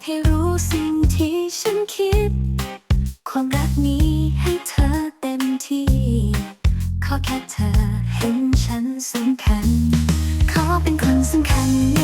ากให้รู้สิ่งที่ฉันคิด ความรักนี้ให้เธอเต็มที่ ขอแค่เธอเห็นฉันสำคัญ ขอเป็นคนสำคัญใน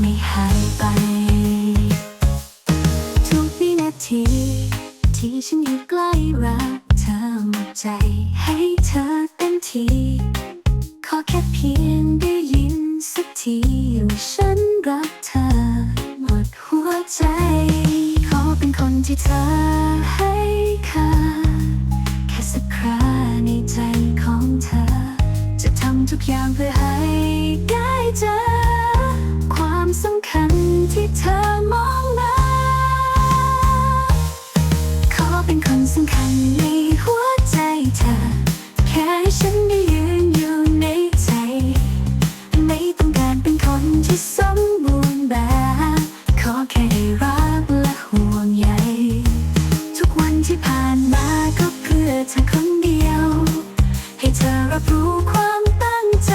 ไม่หายไป ทุกวินาที ที่ฉันอยู่ใกล้รักเธอใจให้เธอเต็มที ขอแค่เพียงได้ยินสักทีว่าฉันรักเธอ หมดหัวใจ ขอเป็นคนที่เธอให้ค่าแค่สักคราในใจของเธอ จะทำทุกอย่างเพื่อ ที่สมบูรณ์แบบ ขอแค่ได้รักและห่วงใยทุกวันที่ผ่านมาก็เพื่อเธอคนเดียว ให้เธอรับรู้ความตั้งใจ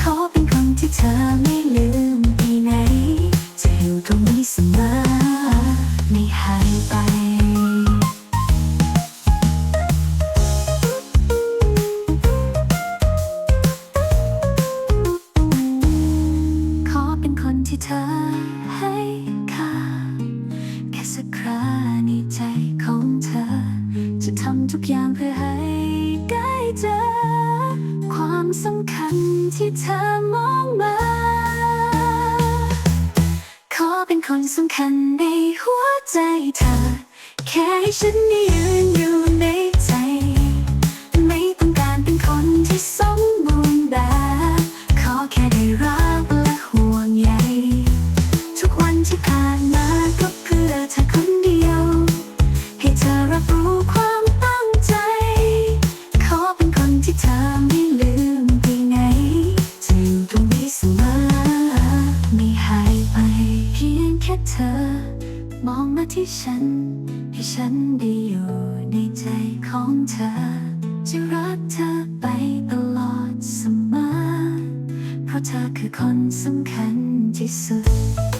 ขอเป็นคนที่เธอไม่ลืมไปไหน จะอยู่ตรงนี้เสมอ ไม่หายไป ที่เธอให้ค่าแค่สักคราในใจของเธอ จะทำทุกอย่างเพื่อให้ได้เจอ ความสำคัญที่เธอมองมา ขอเป็นคนสำคัญในหัวใจเธอ แค่ให้ฉันได้ยืนอยู่ใน ที่ผ่านมาก็เพื่อเธอคนเดียว ให้เธอรับรู้ความตั้งใจ ขอเป็นคนที่เธอไม่ลืมไปไหนจะอยู่ตรงนี้เสมอไม่หายไป เพียงแค่เธอ มองมาที่ฉัน ให้ฉันได้อยู่ในใจของเธอ จะรักเธอไปตลอดเสมอ เพราะเธอคือคนสำคัญที่สุด